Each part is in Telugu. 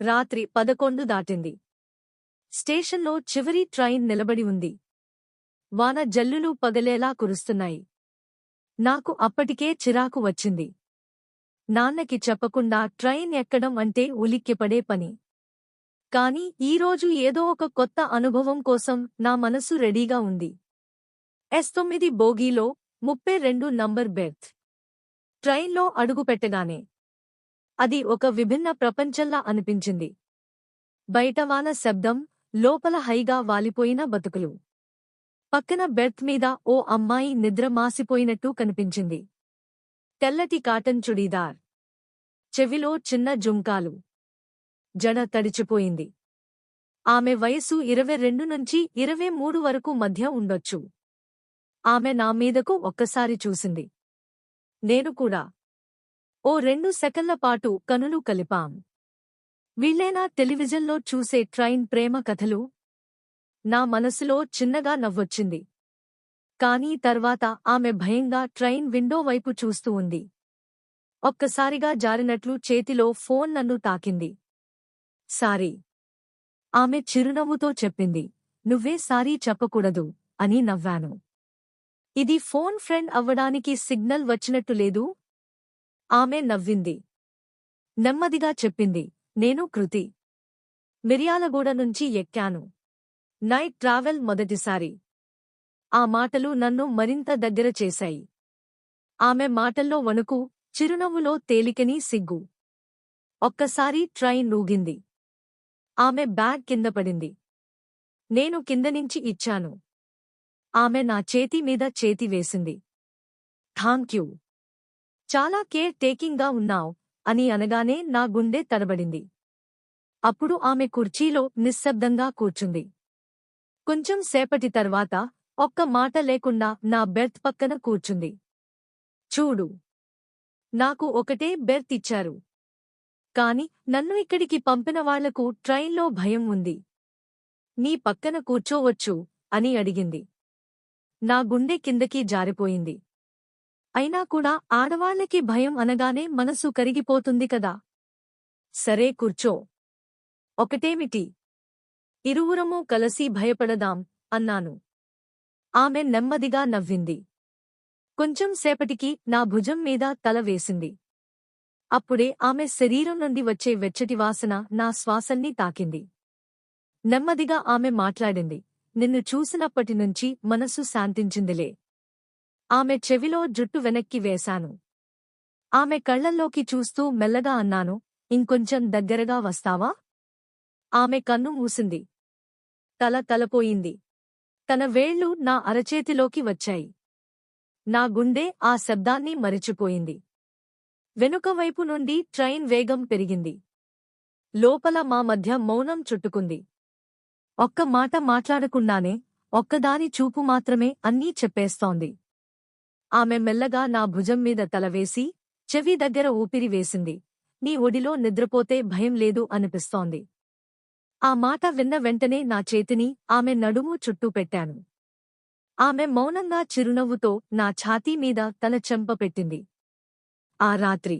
రాత్రి పదకొండు దాటింది. స్టేషన్లో చివరి ట్రైన్ నిలబడి ఉంది. వాన జల్లులు పగలేలా కురుస్తున్నాయి. నాకు అప్పటికే చిరాకు వచ్చింది. నాన్నకి చెప్పకుండా ట్రైన్ ఎక్కడం అంటే ఉలిక్కిపడే పని. కాని ఈరోజు ఏదో ఒక కొత్త అనుభవం కోసం నా మనసు రెడీగా ఉంది. ఎస్ తొమ్మిది బోగీలో ముప్పై రెండు నంబర్ బెర్త్. ట్రైన్లో అడుగుపెట్టగానే అది ఒక విభిన్న ప్రపంచంలా అనిపించింది. బయటవాన శబ్దం లోపల హైగా వాలిపోయిన బతుకులు. పక్కన బెర్త్ మీద ఓ అమ్మాయి నిద్ర మాసిపోయినట్టు కనిపించింది. తెల్లటి కాటన్ చుడీదార్. చెవిలో చిన్న జుంకాలు. జడ తడిచిపోయింది. ఆమె వయసు ఇరవై రెండు నుంచి ఇరవై మూడు వరకు మధ్య ఉండొచ్చు. ఆమె నా మీదకు ఒక్కసారి చూసింది. నేను కూడా. ఓ రెండు సెకన్ల పాటు కనులు కలిపాం. వీళ్ళేనా టెలివిజన్లో చూసే ట్రైన్ ప్రేమ కథలు? నా మనసులో చిన్నగా నవ్వొచ్చింది. కానీ తర్వాత ఆమె భయంగా ట్రైన్ విండో వైపు చూస్తూ ఉంది. ఒక్కసారిగా జారినట్లు చేతిలో ఫోన్ నన్ను తాకింది. సారీ. ఆమె చిరునవ్వుతో చెప్పింది. నువ్వే సారీ చెప్పకూడదు అని నవ్వాను. ఇది ఫోన్ ఫ్రెండ్ అవ్వడానికి సిగ్నల్ వచ్చినట్టు లేదు? ఆమె నవ్వింది. నెమ్మదిగా చెప్పింది నేను కృతి. మిర్యాలగూడ నుంచి ఎక్కాను. నైట్ ట్రావెల్ మొదటిసారి. ఆ మాటలు నన్ను మరింత దగ్గర చేశాయి. ఆమె మాటల్లో వణుకు చిరునవ్వులో తేలికని సిగ్గు. ఒక్కసారి ట్రైన్ ఊగింది ఆమె బ్యాగ్ కింద పడింది. నేను కిందనించి ఇచ్చాను. ఆమె నా చేతి మీద చేతి వేసింది. థాంక్యూ. చాలా కేర్ టేకింగ్గా ఉన్నావ్ అని అనగానే నా గుండె తడబడింది. అప్పుడు ఆమె కుర్చీలో నిశ్శబ్దంగా కూర్చుంది. కొంచెం సేపటి తర్వాత ఒక్క మాట లేకుండా నా బెర్త్ పక్కన కూర్చుంది. చూడు. నాకు ఒకటే బెర్త్ ఇచ్చారు. కాని నన్ను ఇక్కడికి పంపిన వాళ్ళకు ట్రైన్లో భయం ఉంది. నీ పక్కన కూర్చోవచ్చు అని అడిగింది. నా గుండె కిందకి జారిపోయింది. అయినా కూడా ఆడవాళ్ళకి భయం అనగానే మనసు కరిగిపోతుంది కదా. సరే కూర్చో. ఒకటేమిటి? ఇరువురమూ కలసి భయపడదాం అన్నాను. ఆమె నెమ్మదిగా నవ్వింది. కొంచెం సేపటికి నా భుజం మీద తల వేసింది. అప్పుడే ఆమె శరీరం నుండి వచ్చే వెచ్చటి వాసన నా శ్వాసల్ని తాకింది. నెమ్మదిగా ఆమె మాట్లాడింది. నిన్ను చూసినప్పటినుంచి మనసు శాంతించిందిలే. ఆమె చెవిలో జుట్టు వెనక్కి వేశాను. ఆమె కళ్ళల్లోకి చూస్తూ మెల్లగా అన్నాను ఇంకొంచెం దగ్గరగా వస్తావా? ఆమె కన్ను మూసింది. తల తలపోయింది. తన వేళ్ళు నా అరచేతిలోకి వచ్చాయి. నా గుండె ఆ శబ్దాన్ని మరిచిపోయింది. వెనుకవైపు నుండి ట్రైన్ వేగం పెరిగింది. లోపల మా మధ్య మౌనం చుట్టుకుంది. ఒక్క మాట మాట్లాడకుండానే ఒక్కదాని చూపు మాత్రమే అన్నీ చెప్పేస్తోంది. ఆమె మెల్లగా నా భుజం మీద తలవేసి చెవి దగ్గర ఊపిరి వేసింది. నీ ఒడిలో నిద్రపోతే భయం లేదు అనిపిస్తోంది. ఆ మాట విన్న వెంటనే నా చేతిని ఆమె నడుము చుట్టూ పెట్టాను. ఆమె మౌనంగా చిరునవ్వుతో నా ఛాతీ మీద తన చెంప పెట్టింది. ఆ రాత్రి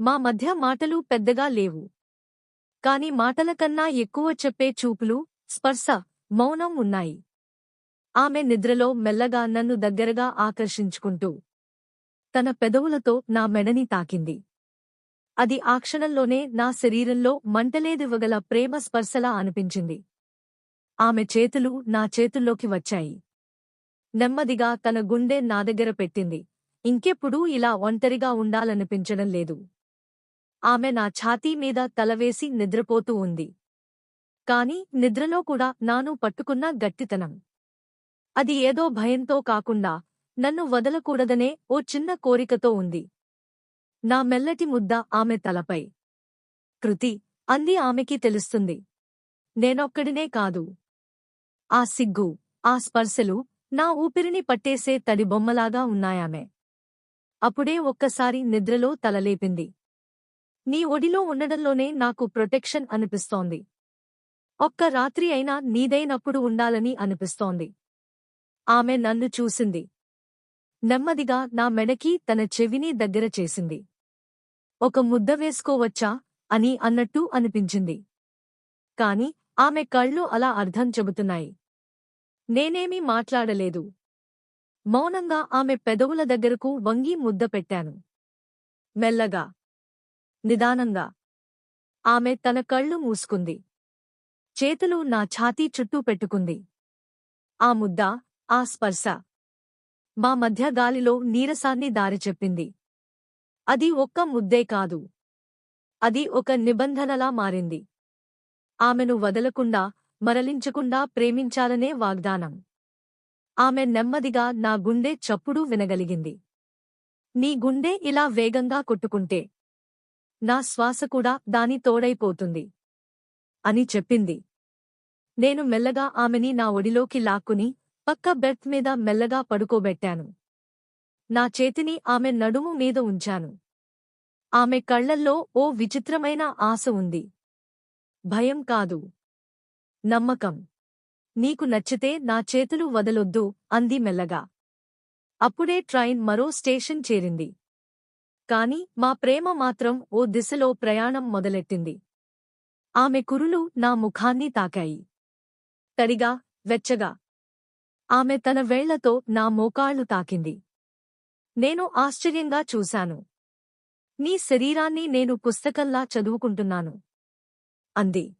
మా మధ్య మాటలు పెద్దగా లేవు. కాని మాటలకన్నా ఎక్కువ చెప్పే చూపులు స్పర్శ మౌనం ఉన్నాయి. ఆమె నిద్రలో మెల్లగా నన్ను దగ్గరగా ఆకర్షించుకుంటూ తన పెదవులతో నా మెడని తాకింది. అది ఆ క్షణంలోనే నా శరీరంలో మంటలేదివ్వగల ప్రేమ స్పర్శలా అనిపించింది. ఆమె చేతులు నా చేతుల్లోకి వచ్చాయి. నెమ్మదిగా తన గుండె నా దగ్గర పెట్టింది. ఇంకెప్పుడూ ఇలా ఒంటరిగా ఉండాలనిపించడం లేదు. ఆమె నా ఛాతీ మీద తలవేసి నిద్రపోతూ ఉంది. కాని నిద్రలో కూడా నాను పట్టుకున్న గట్టితనం. అది ఏదో భయంతో కాకుండా నన్ను వదలకూడదనే ఓ చిన్న కోరికతో ఉంది. నా మెల్లటి ముద్ద ఆమె తలపై. కృతి అంది ఆమెకి తెలుస్తుంది. నేనొక్కడినే కాదు. ఆ సిగ్గు ఆ స్పర్శలు నా ఊపిరిని పట్టేసే తడి బొమ్మలాగా ఉన్నాయామె. అప్పుడే ఒక్కసారి నిద్రలో తలలేపింది. నీ ఒడిలో ఉండడంలోనే నాకు ప్రొటెక్షన్ అనిపిస్తోంది. ఒక్క రాత్రి అయినా నీదైనప్పుడు ఉండాలని అనిపిస్తోంది. ఆమె నన్ను చూసింది. నెమ్మదిగా నా మెడకి తన చెవిని దగ్గర చేసింది. ఒక ముద్ద వేసుకోవచ్చా? అని అన్నట్టు అనిపించింది. కాని ఆమె కళ్ళు అలా అర్థం చెబుతున్నాయి. నేనేమీ మాట్లాడలేదు. మౌనంగా ఆమె పెదవుల దగ్గరకు వంగి ముద్ద పెట్టాను. మెల్లగా. నిదానంగా. ఆమె తన కళ్ళు మూసుకుంది. చేతులు నా ఛాతీ చుట్టూ పెట్టుకుంది. ఆ ముద్ద ఆ స్పర్శ. మా మధ్య గాలిలో నీరసాన్ని దారి చెప్పింది. అది ఒక్క ముద్దే కాదు. అది ఒక నిబంధనలా మారింది. ఆమెను వదలకుండా మరలించకుండా ప్రేమించాలనే వాగ్దానం. ఆమె నెమ్మదిగా నా గుండె చప్పుడు వినగలిగింది. నీ గుండె ఇలా వేగంగా కొట్టుకుంటే నా శ్వాస కూడా దాని తోడైపోతుంది. అని చెప్పింది. నేను మెల్లగా ఆమెని నా ఒడిలోకి లాక్కుని పక్క బెర్త్ మీద మెల్లగా పడుకోబెట్టాను. నా చేతిని ఆమె నడుము మీద ఉంచాను. ఆమె కళ్ళల్లో ఓ విచిత్రమైన ఆశ ఉంది. భయం కాదు. నమ్మకం. నీకు నచ్చితే నా చేతులు వదలొద్దు అంది మెల్లగా. అప్పుడే ట్రైన్ మరో స్టేషన్ చేరింది. కాని మా ప్రేమ మాత్రం ఓ దిశలో ప్రయాణం మొదలెట్టింది. ఆమె కురులు నా ముఖాన్ని తాకాయి. తడిగా వెచ్చగా ఆమె తన వేళ్ళతో నా మోకాళ్ళు తాకింది. నేను ఆశ్చర్యంగా చూశాను. నీ శరీరాన్ని నేను పుస్తకంలా చదువుకుంటున్నాను. అంది.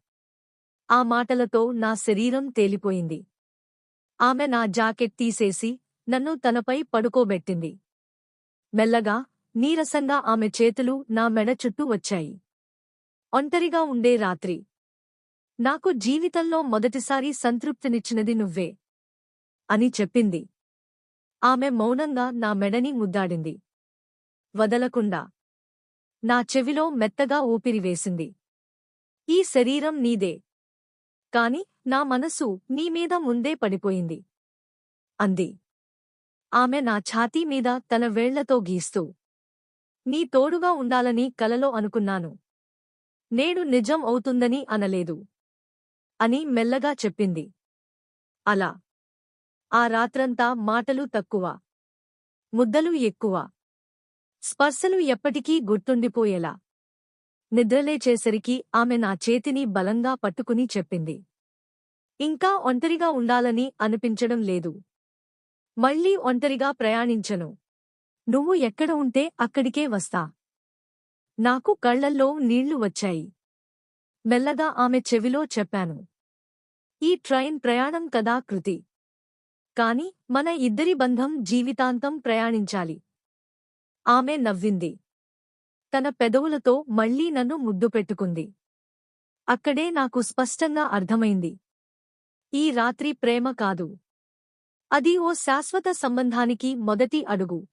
ఆ మాటలతో నా శరీరం తేలిపోయింది. ఆమె నా జాకెట్ తీసేసి నన్ను తనపై పడుకోబెట్టింది. మెల్లగా నీరసంగా ఆమె చేతులు నా మెడ చుట్టూ వచ్చాయి. ఒంటరిగా ఉండే రాత్రి. నాకు జీవితంలో మొదటిసారి సంతృప్తినిచ్చినది నువ్వే. అని చెప్పింది. ఆమె మౌనంగా నా మెడని ముద్దాడింది. వదలకుండా. నా చెవిలో మెత్తగా ఊపిరివేసింది ఈ శరీరం నీదే. కాని నా మనసు నీమీద ముందే పడిపోయింది. అంది. ఆమె నా ఛాతీ మీద తన వేళ్ళతో గీస్తూ. నీ తోడుగా ఉండాలని కలలో అనుకున్నాను. నేడు నిజం అవుతుందని అనలేదు. అని మెల్లగా చెప్పింది. అలా. ఆ రాత్రంతా మాటలు తక్కువ. ముద్దలు ఎక్కువ. స్పర్శలు ఎప్పటికీ గుర్తుండిపోయేలా. నిద్రలేచేసరికి ఆమె నా చేతిని బలంగా పట్టుకుని చెప్పింది. ఇంకా ఒంటరిగా ఉండాలని అనిపించడం లేదు. మళ్ళీ ఒంటరిగా ప్రయాణించను. నువ్వు ఎక్కడ ఉంటే అక్కడికే వస్తా. నాకు కళ్ళల్లో నీళ్ళు వచ్చాయి. మెల్లగా ఆమె చెవిలో చెప్పాను. ఈ ట్రైన్ ప్రయాణం కదా కృతి. కాని మన ఇద్దరి బంధం జీవితాంతం ప్రయాణించాలి. ఆమె నవ్వింది. తన పెదవులతో మళ్ళీ నన్ను ముద్దు పెట్టుకుంది. అక్కడే నాకు స్పష్టంగా అర్థమైంది. ఈ రాత్రి ప్రేమ కాదు. అది ఓ శాశ్వత సంబంధానికి మొదటి అడుగు.